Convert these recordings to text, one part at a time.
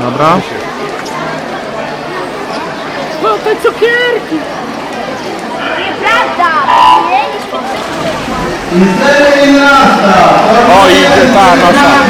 Dobra. No te cukierki! Nieprawda! 11. O, idzie ta nasza.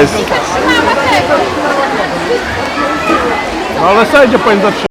Jest? No ale sędzia powinien zatrzymać.